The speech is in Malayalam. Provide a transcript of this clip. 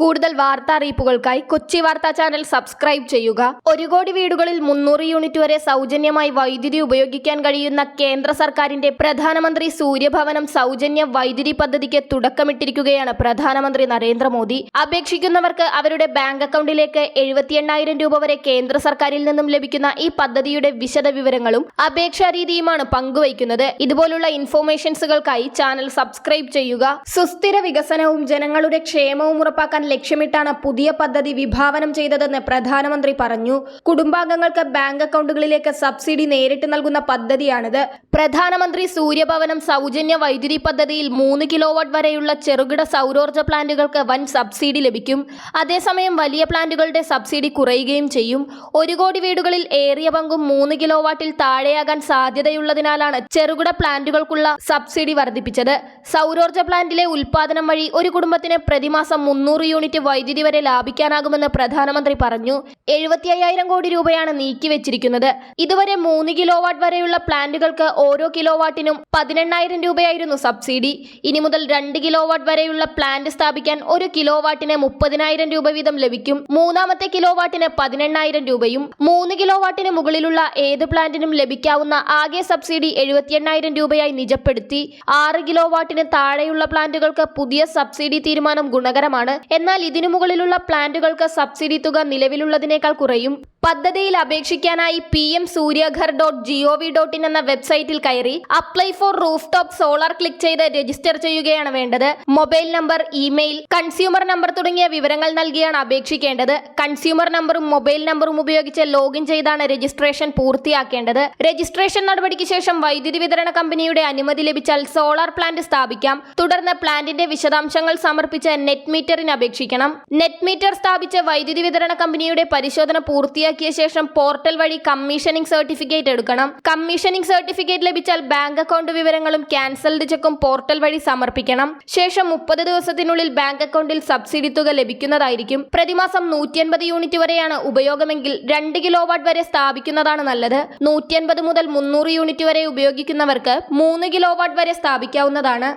കൂടുതൽ വാർത്താ അറിയിപ്പുകൾക്കായി കൊച്ചി വാർത്താ ചാനൽ സബ്സ്ക്രൈബ് ചെയ്യുക. ഒരു കോടി വീടുകളിൽ മുന്നൂറ് യൂണിറ്റ് വരെ സൗജന്യമായി വൈദ്യുതി ഉപയോഗിക്കാൻ കഴിയുന്ന കേന്ദ്ര സർക്കാരിന്റെ പ്രധാനമന്ത്രി സൂര്യഭവനം സൗജന്യ വൈദ്യുതി പദ്ധതിക്ക് തുടക്കമിട്ടിരിക്കുകയാണ് പ്രധാനമന്ത്രി നരേന്ദ്രമോദി. അപേക്ഷിക്കുന്നവർക്ക് അവരുടെ ബാങ്ക് അക്കൗണ്ടിലേക്ക് എഴുപത്തി എണ്ണായിരം രൂപ വരെ കേന്ദ്ര സർക്കാരിൽ നിന്നും ലഭിക്കുന്ന ഈ പദ്ധതിയുടെ വിശദ വിവരങ്ങളും അപേക്ഷാ രീതിയുമാണ് പങ്കുവയ്ക്കുന്നത്. ഇതുപോലുള്ള ഇൻഫോർമേഷൻസുകൾക്കായി ചാനൽ സബ്സ്ക്രൈബ് ചെയ്യുക. സുസ്ഥിര വികസനവും ജനങ്ങളുടെ ക്ഷേമവും ഉറപ്പാക്കാൻ ലക്ഷ്യമിട്ടാണ് പുതിയ പദ്ധതി വിഭാവനം ചെയ്തതെന്ന് പ്രധാനമന്ത്രി പറഞ്ഞു. കുടുംബാംഗങ്ങൾക്ക് ബാങ്ക് അക്കൗണ്ടുകളിലേക്ക് സബ്സിഡി നേരിട്ട് നൽകുന്ന പദ്ധതിയാണിത്. പ്രധാനമന്ത്രി സൂര്യഭവനം സൗജന്യ വൈദ്യുതി പദ്ധതിയിൽ മൂന്ന് കിലോവാട്ട് വരെയുള്ള ചെറുകിട സൗരോർജ പ്ലാന്റുകൾക്ക് വൻ സബ്സിഡി ലഭിക്കും. അതേസമയം വലിയ പ്ലാന്റുകളുടെ സബ്സിഡി കുറയുകയും ചെയ്യും. ഒരു കോടി വീടുകളിൽ ഏറിയ പങ്കും മൂന്ന് കിലോവാട്ടിൽ താഴെയാകാൻ സാധ്യതയുള്ളതിനാലാണ് ചെറുകിട പ്ലാന്റുകൾക്കുള്ള സബ്സിഡി വർദ്ധിപ്പിച്ചത്. സൗരോർജ പ്ലാന്റിലെ ഉൽപാദനം വഴി ഒരു കുടുംബത്തിന് പ്രതിമാസം മുന്നൂറ് യൂണിറ്റ് വൈദ്യുതി വരെ ലാഭിക്കാനാകുമെന്ന് പ്രധാനമന്ത്രി പറഞ്ഞു. എഴുപത്തി അയ്യായിരം കോടി രൂപയാണ് നീക്കിവെച്ചിരിക്കുന്നത്. ഇതുവരെ മൂന്ന് കിലോവാട്ട് വരെയുള്ള പ്ലാന്റുകൾക്ക് ഓരോ കിലോവാട്ടിനും പതിനെണ്ണായിരം രൂപയായിരുന്നു സബ്സിഡി. ഇനി മുതൽ രണ്ട് കിലോവാട്ട് വരെയുള്ള പ്ലാന്റ് സ്ഥാപിക്കാൻ ഒരു കിലോവാട്ടിന് മുപ്പതിനായിരം രൂപ വീതം ലഭിക്കും. മൂന്നാമത്തെ കിലോവാട്ടിന് പതിനെണ്ണായിരം രൂപയും മൂന്ന് കിലോവാട്ടിന് മുകളിലുള്ള ഏത് പ്ലാന്റിനും ലഭിക്കാവുന്ന ആകെ സബ്സിഡി എഴുപത്തി എണ്ണായിരം രൂപയായി നിജപ്പെടുത്തി. ആറ് കിലോവാട്ടിന് താഴെയുള്ള പ്ലാന്റുകൾക്ക് പുതിയ സബ്സിഡി തീരുമാനം ഗുണകരമാണ്. എന്നാൽ ഇതിനു മുകളിലുള്ള പ്ലാന്റുകൾക്ക് സബ്സിഡി തുക നിലവിലുള്ളതിനേക്കാൾ കുറയും. പദ്ധതിയിൽ അപേക്ഷിക്കാനായി P M Suryaghar dot G O V dot in എന്ന വെബ്സൈറ്റിൽ കയറി apply for roof top solar click ചെയ്ത് രജിസ്റ്റർ ചെയ്യുകയാണ് വേണ്ടത്. Mobile number email consumer number തുടങ്ങിയ വിവരങ്ങൾ നൽകിയാണ് അപേക്ഷിക്കേണ്ടത്. കൺസ്യൂമർ നമ്പറും മൊബൈൽ നമ്പറും ഉപയോഗിച്ച് ലോഗിൻ ചെയ്താണ് രജിസ്ട്രേഷൻ പൂർത്തിയാക്കേണ്ടത്. രജിസ്ട്രേഷൻ നടപടിക്ക് ശേഷം വൈദ്യുതി വിതരണ കമ്പനിയുടെ അനുമതി ലഭിച്ചാൽ സോളാർ പ്ലാന്റ് സ്ഥാപിക്കാം. തുടർന്ന് പ്ലാന്റിന്റെ വിശദാംശങ്ങൾ സമർപ്പിച്ച് നെറ്റ് മീറ്ററിന് അപേക്ഷിക്കണം നെറ്റ് മീറ്റർ സ്ഥാപിച്ച വൈദ്യുതി വിതരണ കമ്പനിയുടെ പരിശോധന പൂർത്തിയാക്കിയ ശേഷം പോർട്ടൽ വഴി കമ്മീഷനിംഗ് സർട്ടിഫിക്കറ്റ് എടുക്കണം. കമ്മീഷനിംഗ് സർട്ടിഫിക്കറ്റ് ലഭിച്ചാൽ ബാങ്ക് അക്കൗണ്ട് വിവരങ്ങളും ക്യാൻസൽഡ് ചെക്കും പോർട്ടൽ വഴി സമർപ്പിക്കണം. ശേഷം മുപ്പത് ദിവസത്തിനുള്ളിൽ ബാങ്ക് അക്കൗണ്ടിൽ സബ്സിഡി തുക ലഭിക്കുന്നതായിരിക്കും. പ്രതിമാസം നൂറ്റിയൻപത് യൂണിറ്റ് വരെയാണ് ഉപയോഗമെങ്കിൽ രണ്ട് കിലോ വാട്ട് വരെ സ്ഥാപിക്കുന്നതാണ് നല്ലത്. നൂറ്റിയൻപത് മുതൽ മുന്നൂറ് യൂണിറ്റ് വരെ ഉപയോഗിക്കുന്നവർക്ക് മൂന്ന് കിലോ വാട്ട് വരെ സ്ഥാപിക്കാവുന്നതാണ്.